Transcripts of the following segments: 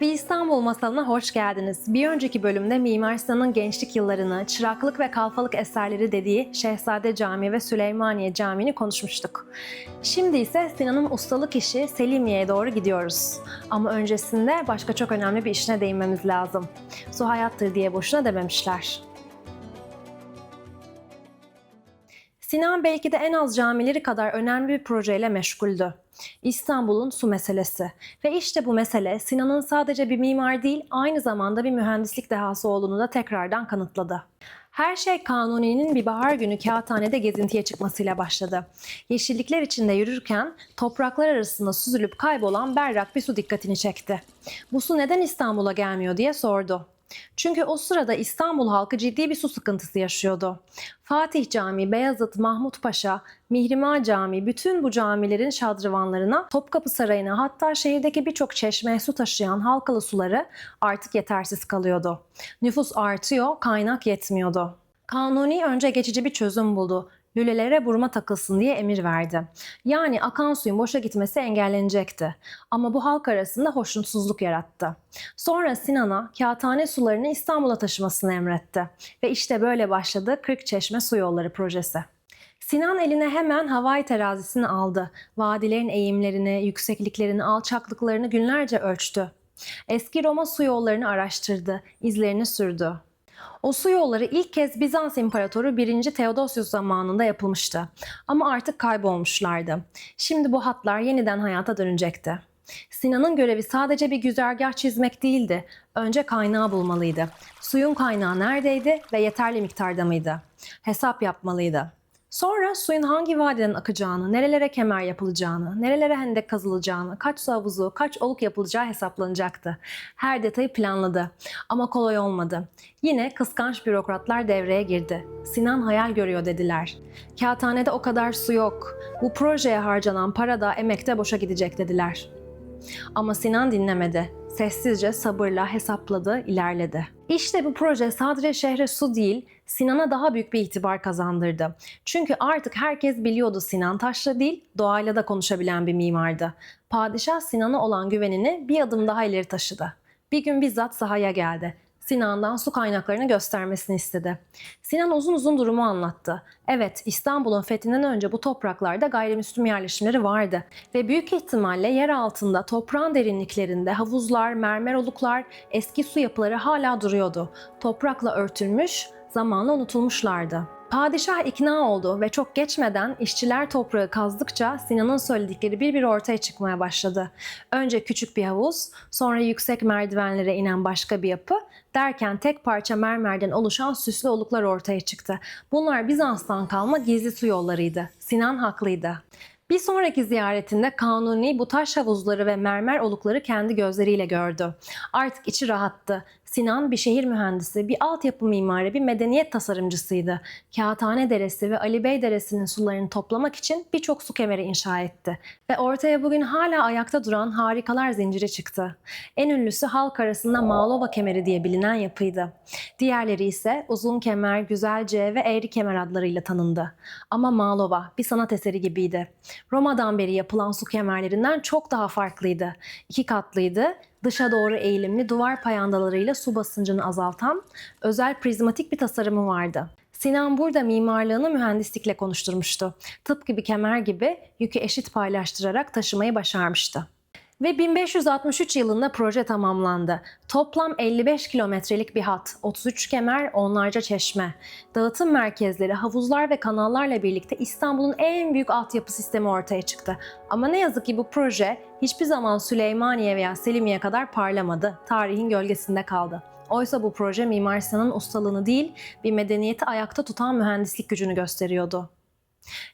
Bir İstanbul masalına hoş geldiniz. Bir önceki bölümde Mimar Sinan'ın gençlik yıllarını, çıraklık ve kalfalık eserleri dediği Şehzade Camii ve Süleymaniye Camii'ni konuşmuştuk. Şimdi ise Sinan'ın ustalık işi Selimiye'ye doğru gidiyoruz. Ama öncesinde başka çok önemli bir işine değinmemiz lazım. Su hayattır diye boşuna dememişler. Sinan belki de en az camileri kadar önemli bir projeyle meşguldü. İstanbul'un su meselesi. Ve işte bu mesele Sinan'ın sadece bir mimar değil, aynı zamanda bir mühendislik dehası olduğunu da tekrardan kanıtladı. Her şey Kanuni'nin bir bahar günü kağıthanede gezintiye çıkmasıyla başladı. Yeşillikler içinde yürürken topraklar arasında süzülüp kaybolan berrak bir su dikkatini çekti. Bu su neden İstanbul'a gelmiyor diye sordu. Çünkü o sırada İstanbul halkı ciddi bir su sıkıntısı yaşıyordu. Fatih Camii, Beyazıt, Mahmut Paşa, Mihrimah Camii bütün bu camilerin şadrıvanlarına, Topkapı Sarayı'na hatta şehirdeki birçok çeşmeye su taşıyan halkalı suları artık yetersiz kalıyordu. Nüfus artıyor, kaynak yetmiyordu. Kanuni önce geçici bir çözüm buldu lülelere burma takılsın diye emir verdi. Yani akan suyun boşa gitmesi engellenecekti. Ama bu halk arasında hoşnutsuzluk yarattı. Sonra Sinan'a kağıthane sularını İstanbul'a taşımasını emretti. Ve işte böyle başladı Kırkçeşme Su Yolları projesi. Sinan eline hemen havai terazisini aldı. Vadilerin eğimlerini, yüksekliklerini, alçaklıklarını günlerce ölçtü. Eski Roma su yollarını araştırdı, izlerini sürdü. O su yolları ilk kez Bizans İmparatoru 1. Theodosius zamanında yapılmıştı. Ama artık kaybolmuşlardı. Şimdi bu hatlar yeniden hayata dönecekti. Sinan'ın görevi sadece bir güzergah çizmek değildi. Önce kaynağı bulmalıydı. Suyun kaynağı neredeydi ve yeterli miktarda mıydı? Hesap yapmalıydı. Sonra suyun hangi vadiden akacağını, nerelere kemer yapılacağını, nerelere hendek kazılacağını, kaç su havuzu, kaç oluk yapılacağı hesaplanacaktı. Her detayı planladı. Ama kolay olmadı. Yine kıskanç bürokratlar devreye girdi. Sinan hayal görüyor dediler. Kağıthanede o kadar su yok. Bu projeye harcanan para da emek de boşa gidecek dediler. Ama Sinan dinlemedi. Sessizce, sabırla hesapladı, ilerledi. İşte bu proje sadece şehre su değil, Sinan'a daha büyük bir itibar kazandırdı. Çünkü artık herkes biliyordu Sinan taşla değil, doğayla da konuşabilen bir mimardı. Padişah Sinan'a olan güvenini bir adım daha ileri taşıdı. Bir gün bizzat sahaya geldi. Sinan'dan su kaynaklarını göstermesini istedi. Sinan uzun uzun durumu anlattı. Evet, İstanbul'un fethinden önce bu topraklarda gayrimüslim yerleşimleri vardı ve büyük ihtimalle yer altında toprağın derinliklerinde havuzlar, mermer oluklar, eski su yapıları hala duruyordu. Toprakla örtülmüş, zamanla unutulmuşlardı. Padişah ikna oldu ve çok geçmeden işçiler toprağı kazdıkça Sinan'ın söyledikleri bir bir ortaya çıkmaya başladı. Önce küçük bir havuz, sonra yüksek merdivenlere inen başka bir yapı, derken tek parça mermerden oluşan süslü oluklar ortaya çıktı. Bunlar Bizans'tan kalma gizli su yollarıydı. Sinan haklıydı. Bir sonraki ziyaretinde Kanuni bu taş havuzları ve mermer olukları kendi gözleriyle gördü. Artık içi rahattı. Sinan bir şehir mühendisi, bir altyapı mimarı, bir medeniyet tasarımcısıydı. Kağıthane Deresi ve Ali Bey Deresi'nin sularını toplamak için birçok su kemeri inşa etti. Ve ortaya bugün hala ayakta duran harikalar zinciri çıktı. En ünlüsü halk arasında Mağlova kemeri diye bilinen yapıydı. Diğerleri ise uzun kemer, güzelce ve eğri kemer adlarıyla tanındı. Ama Mağlova bir sanat eseri gibiydi. Roma'dan beri yapılan su kemerlerinden çok daha farklıydı. İki katlıydı, dışa doğru eğilimli duvar payandalarıyla su basıncını azaltan özel prizmatik bir tasarımı vardı. Sinan burada mimarlığını mühendislikle konuşturmuştu. Tıpkı bir kemer gibi yükü eşit paylaştırarak taşımayı başarmıştı. Ve 1563 yılında proje tamamlandı. Toplam 55 kilometrelik bir hat, 33 kemer, onlarca çeşme. Dağıtım merkezleri, havuzlar ve kanallarla birlikte İstanbul'un en büyük altyapı sistemi ortaya çıktı. Ama ne yazık ki bu proje hiçbir zaman Süleymaniye veya Selimiye kadar parlamadı. Tarihin gölgesinde kaldı. Oysa bu proje Mimar Sinan'ın ustalığını değil, bir medeniyeti ayakta tutan mühendislik gücünü gösteriyordu.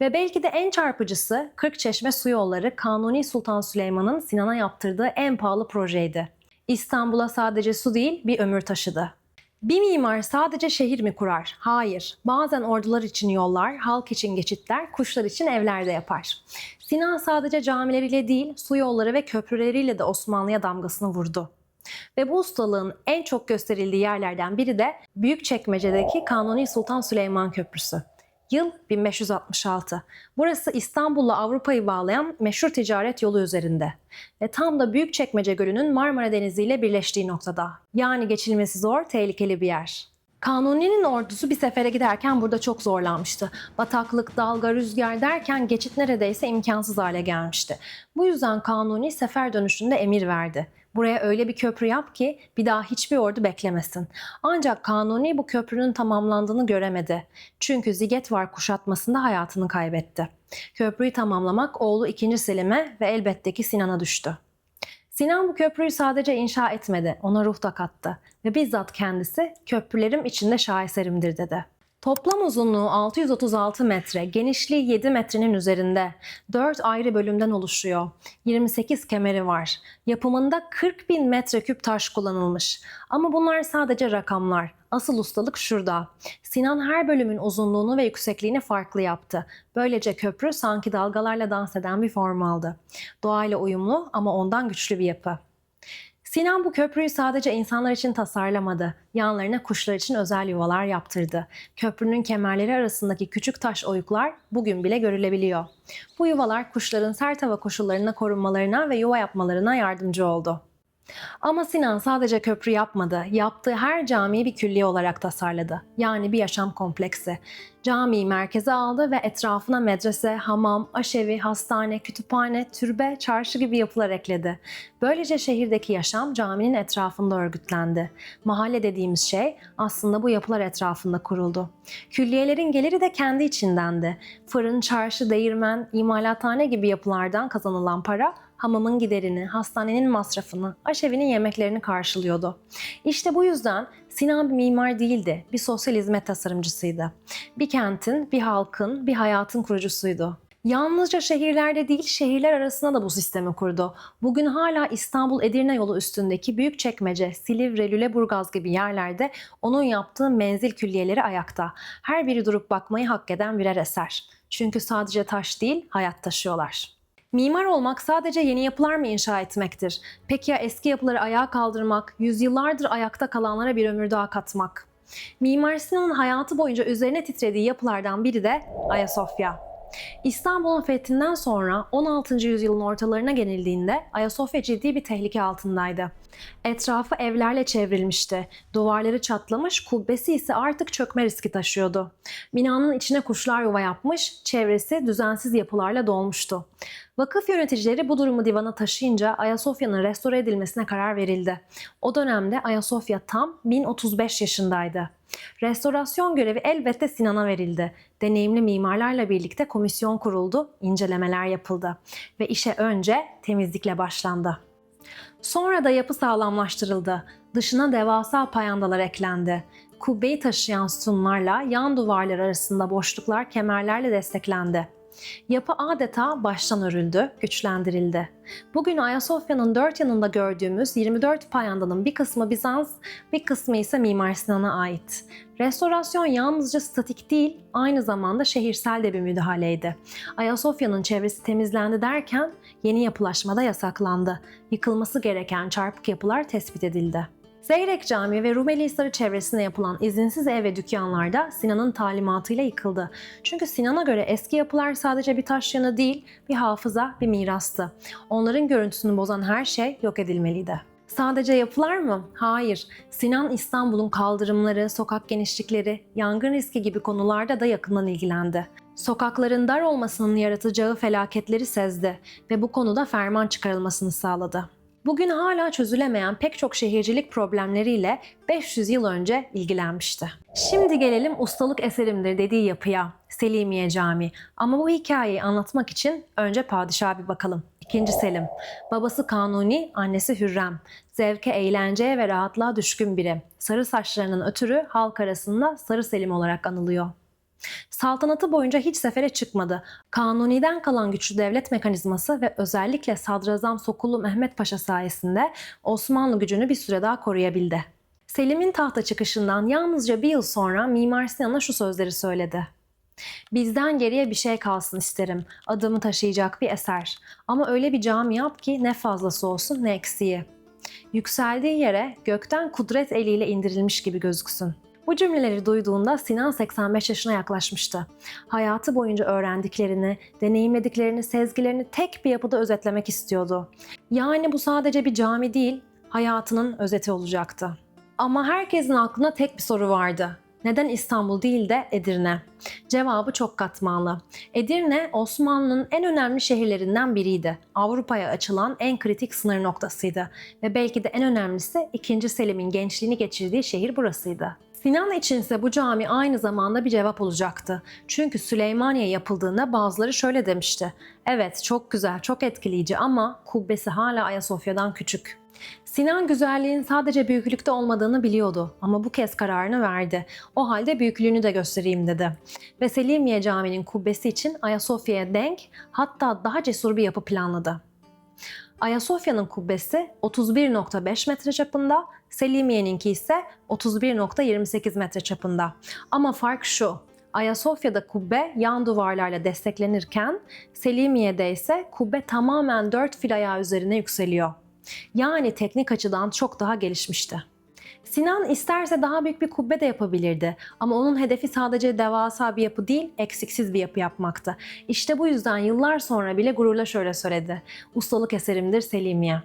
Ve belki de en çarpıcısı Kırkçeşme Su Yolları Kanuni Sultan Süleyman'ın Sinan'a yaptırdığı en pahalı projeydi. İstanbul'a sadece su değil bir ömür taşıdı. Bir mimar sadece şehir mi kurar? Hayır. Bazen ordular için yollar, halk için geçitler, kuşlar için evler de yapar. Sinan sadece camileriyle değil, su yolları ve köprüleriyle de Osmanlı'ya damgasını vurdu. Ve bu ustalığın en çok gösterildiği yerlerden biri de Büyükçekmece'deki Kanuni Sultan Süleyman Köprüsü. Yıl 1566. Burası İstanbul'la Avrupa'yı bağlayan meşhur ticaret yolu üzerinde. Ve tam da Büyükçekmece Gölü'nün Marmara Denizi ile birleştiği noktada. Yani geçilmesi zor, tehlikeli bir yer. Kanuni'nin ordusu bir sefere giderken burada çok zorlanmıştı. Bataklık, dalga, rüzgar derken geçit neredeyse imkansız hale gelmişti. Bu yüzden Kanuni sefer dönüşünde emir verdi. Buraya öyle bir köprü yap ki bir daha hiçbir ordu beklemesin. Ancak Kanuni bu köprünün tamamlandığını göremedi. Çünkü Zigetvar kuşatmasında hayatını kaybetti. Köprüyü tamamlamak oğlu 2. Selim'e ve elbette ki Sinan'a düştü. Sinan bu köprüyü sadece inşa etmedi, ona ruh da kattı ve bizzat kendisi köprülerim içinde şaheserimdir dedi. Toplam uzunluğu 636 metre, genişliği 7 metrenin üzerinde. 4 ayrı bölümden oluşuyor. 28 kemeri var. Yapımında 40 bin metreküp taş kullanılmış. Ama bunlar sadece rakamlar. Asıl ustalık şurada. Sinan her bölümün uzunluğunu ve yüksekliğini farklı yaptı. Böylece köprü sanki dalgalarla dans eden bir form aldı. Doğayla uyumlu ama ondan güçlü bir yapı. Sinan bu köprüyü sadece insanlar için tasarlamadı. Yanlarına kuşlar için özel yuvalar yaptırdı. Köprünün kemerleri arasındaki küçük taş oyuklar bugün bile görülebiliyor. Bu yuvalar kuşların sert hava koşullarına korunmalarına ve yuva yapmalarına yardımcı oldu. Ama Sinan sadece köprü yapmadı. Yaptığı her camiyi bir külliye olarak tasarladı. Yani bir yaşam kompleksi. Camiyi merkeze aldı ve etrafına medrese, hamam, aşevi, hastane, kütüphane, türbe, çarşı gibi yapılar ekledi. Böylece şehirdeki yaşam caminin etrafında örgütlendi. Mahalle dediğimiz şey aslında bu yapılar etrafında kuruldu. Külliyelerin geliri de kendi içindendi. Fırın, çarşı, değirmen, imalathane gibi yapılardan kazanılan para hamamın giderini, hastanenin masrafını, aşevinin yemeklerini karşılıyordu. İşte bu yüzden Sinan bir mimar değildi, bir sosyal hizmet tasarımcısıydı. Bir kentin, bir halkın, bir hayatın kurucusuydu. Yalnızca şehirlerde değil, şehirler arasında da bu sistemi kurdu. Bugün hala İstanbul Edirne yolu üstündeki Büyükçekmece, Silivri, Lüleburgaz gibi yerlerde onun yaptığı menzil külliyeleri ayakta. Her biri durup bakmayı hak eden birer eser. Çünkü sadece taş değil, hayat taşıyorlar. Mimar olmak sadece yeni yapılar mı inşa etmektir? Peki ya eski yapıları ayağa kaldırmak, yüzyıllardır ayakta kalanlara bir ömür daha katmak? Mimar Sinan'ın hayatı boyunca üzerine titrediği yapılardan biri de Ayasofya. İstanbul'un fethinden sonra 16. yüzyılın ortalarına gelindiğinde Ayasofya ciddi bir tehlike altındaydı. Etrafı evlerle çevrilmişti. Duvarları çatlamış, kubbesi ise artık çökme riski taşıyordu. Binanın içine kuşlar yuva yapmış, çevresi düzensiz yapılarla dolmuştu. Vakıf yöneticileri bu durumu divana taşıyınca Ayasofya'nın restore edilmesine karar verildi. O dönemde Ayasofya tam 1035 yaşındaydı. Restorasyon görevi elbette Sinan'a verildi. Deneyimli mimarlarla birlikte komisyon kuruldu, incelemeler yapıldı ve işe önce temizlikle başlandı. Sonra da yapı sağlamlaştırıldı. Dışına devasa payandalar eklendi. Kubbeyi taşıyan sütunlarla yan duvarlar arasında boşluklar kemerlerle desteklendi. Yapı adeta baştan örüldü, güçlendirildi. Bugün Ayasofya'nın dört yanında gördüğümüz 24 payandanın bir kısmı Bizans, bir kısmı ise Mimar Sinan'a ait. Restorasyon yalnızca statik değil, aynı zamanda şehirsel de bir müdahaleydi. Ayasofya'nın çevresi temizlendi derken yeni yapılaşma da yasaklandı. Yıkılması gereken çarpık yapılar tespit edildi. Zeyrek Camii ve Rumeli Hisarı çevresinde yapılan izinsiz ev ve dükkanlarda Sinan'ın talimatıyla yıkıldı. Çünkü Sinan'a göre eski yapılar sadece bir taş yanı değil, bir hafıza, bir mirastı. Onların görüntüsünü bozan her şey yok edilmeliydi. Sadece yapılar mı? Hayır. Sinan İstanbul'un kaldırımları, sokak genişlikleri, yangın riski gibi konularda da yakından ilgilendi. Sokakların dar olmasının yaratacağı felaketleri sezdi ve bu konuda ferman çıkarılmasını sağladı. Bugün hala çözülemeyen pek çok şehircilik problemleriyle 500 yıl önce ilgilenmişti. Şimdi gelelim ustalık eserimdir dediği yapıya, Selimiye Camii. Ama bu hikayeyi anlatmak için önce padişaha bir bakalım. İkinci Selim. Babası Kanuni, annesi Hürrem. Zevke, eğlenceye ve rahatlığa düşkün biri. Sarı saçlarının ötürü halk arasında Sarı Selim olarak anılıyor. Saltanatı boyunca hiç sefere çıkmadı. Kanuni'den kalan güçlü devlet mekanizması ve özellikle Sadrazam Sokullu Mehmet Paşa sayesinde Osmanlı gücünü bir süre daha koruyabildi. Selim'in tahta çıkışından yalnızca bir yıl sonra Mimar Sinan'a şu sözleri söyledi. Bizden geriye bir şey kalsın isterim. Adımı taşıyacak bir eser. Ama öyle bir cami yap ki ne fazlası olsun ne eksiği. Yükseldiği yere gökten kudret eliyle indirilmiş gibi gözüksün. Bu cümleleri duyduğunda Sinan 85 yaşına yaklaşmıştı. Hayatı boyunca öğrendiklerini, deneyimlediklerini, sezgilerini tek bir yapıda özetlemek istiyordu. Yani bu sadece bir cami değil, hayatının özeti olacaktı. Ama herkesin aklına tek bir soru vardı. Neden İstanbul değil de Edirne? Cevabı çok katmanlı. Edirne Osmanlı'nın en önemli şehirlerinden biriydi. Avrupa'ya açılan en kritik sınır noktasıydı ve belki de en önemlisi 2. Selim'in gençliğini geçirdiği şehir burasıydı. Sinan içinse bu cami aynı zamanda bir cevap olacaktı. Çünkü Süleymaniye yapıldığında bazıları şöyle demişti. Evet çok güzel, çok etkileyici ama kubbesi hala Ayasofya'dan küçük. Sinan güzelliğin sadece büyüklükte olmadığını biliyordu ama bu kez kararını verdi. O halde büyüklüğünü de göstereyim dedi. Ve Selimiye Camii'nin kubbesi için Ayasofya'ya denk hatta daha cesur bir yapı planladı. Ayasofya'nın kubbesi 31.5 metre çapında, Selimiye'ninki ise 31.28 metre çapında. Ama fark şu, Ayasofya'da kubbe yan duvarlarla desteklenirken Selimiye'de ise kubbe tamamen dört fil ayağı üzerine yükseliyor. Yani teknik açıdan çok daha gelişmişti. Sinan isterse daha büyük bir kubbe de yapabilirdi ama onun hedefi sadece devasa bir yapı değil, eksiksiz bir yapı yapmaktı. İşte bu yüzden yıllar sonra bile gururla şöyle söyledi. Ustalık eserimdir Selimiye.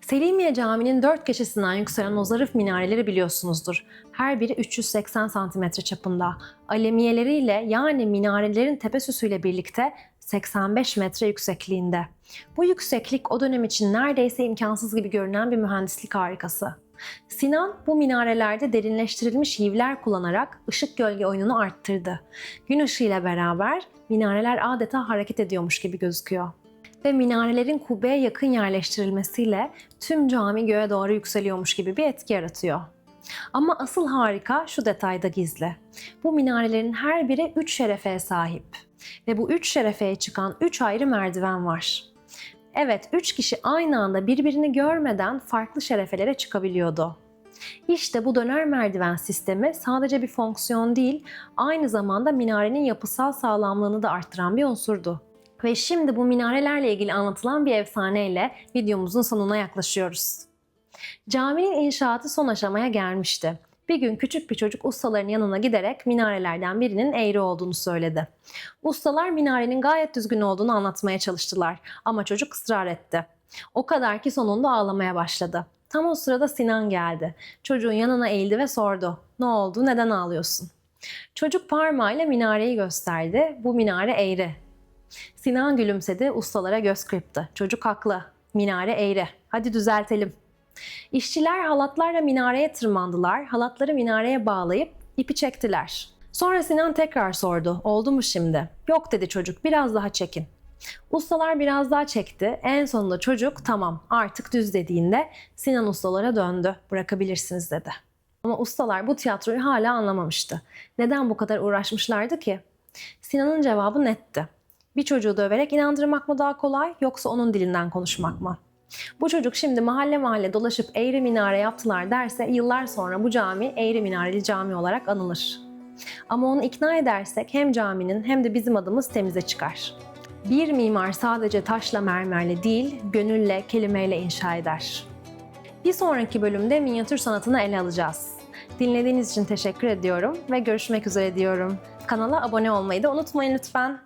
Selimiye Camii'nin dört köşesinden yükselen o zarif minareleri biliyorsunuzdur. Her biri 380 cm çapında. Alemiyeleriyle yani minarelerin tepe süsüyle birlikte 85 metre yüksekliğinde. Bu yükseklik o dönem için neredeyse imkansız gibi görünen bir mühendislik harikası. Sinan bu minarelerde derinleştirilmiş yivler kullanarak ışık gölge oyununu arttırdı. Gün ışığıyla beraber minareler adeta hareket ediyormuş gibi gözüküyor. Ve minarelerin kubbeye yakın yerleştirilmesiyle tüm cami göğe doğru yükseliyormuş gibi bir etki yaratıyor. Ama asıl harika şu detayda gizli. Bu minarelerin her biri 3 şerefeye sahip. Ve bu 3 şerefeye çıkan 3 ayrı merdiven var. Evet, 3 kişi aynı anda birbirini görmeden farklı şerefelere çıkabiliyordu. İşte bu döner merdiven sistemi sadece bir fonksiyon değil, aynı zamanda minarenin yapısal sağlamlığını da arttıran bir unsurdu. Ve şimdi bu minarelerle ilgili anlatılan bir efsaneyle videomuzun sonuna yaklaşıyoruz. Caminin inşaatı son aşamaya gelmişti. Bir gün küçük bir çocuk ustaların yanına giderek minarelerden birinin eğri olduğunu söyledi. Ustalar minarenin gayet düzgün olduğunu anlatmaya çalıştılar ama çocuk ısrar etti. O kadar ki sonunda ağlamaya başladı. Tam o sırada Sinan geldi. Çocuğun yanına eğildi ve sordu. Ne oldu, neden ağlıyorsun? Çocuk parmağıyla minareyi gösterdi. Bu minare eğri. Sinan gülümsedi, ustalara göz kırptı. Çocuk haklı. Minare eğri. Hadi düzeltelim. İşçiler halatlarla minareye tırmandılar. Halatları minareye bağlayıp ipi çektiler. Sonra Sinan tekrar sordu. Oldu mu şimdi? Yok dedi çocuk. Biraz daha çekin. Ustalar biraz daha çekti. En sonunda çocuk tamam artık düz dediğinde Sinan ustalara döndü. Bırakabilirsiniz dedi. Ama ustalar bu tiyatroyu hala anlamamıştı. Neden bu kadar uğraşmışlardı ki? Sinan'ın cevabı netti. Bir çocuğu döverek inandırmak mı daha kolay yoksa onun dilinden konuşmak mı? Bu çocuk şimdi mahalle mahalle dolaşıp eğri minare yaptılar derse yıllar sonra bu cami eğri minareli cami olarak anılır. Ama onu ikna edersek hem caminin hem de bizim adımız temize çıkar. Bir mimar sadece taşla mermerle değil, gönülle, kelimeyle inşa eder. Bir sonraki bölümde minyatür sanatını ele alacağız. Dinlediğiniz için teşekkür ediyorum ve görüşmek üzere diyorum. Kanala abone olmayı da unutmayın lütfen.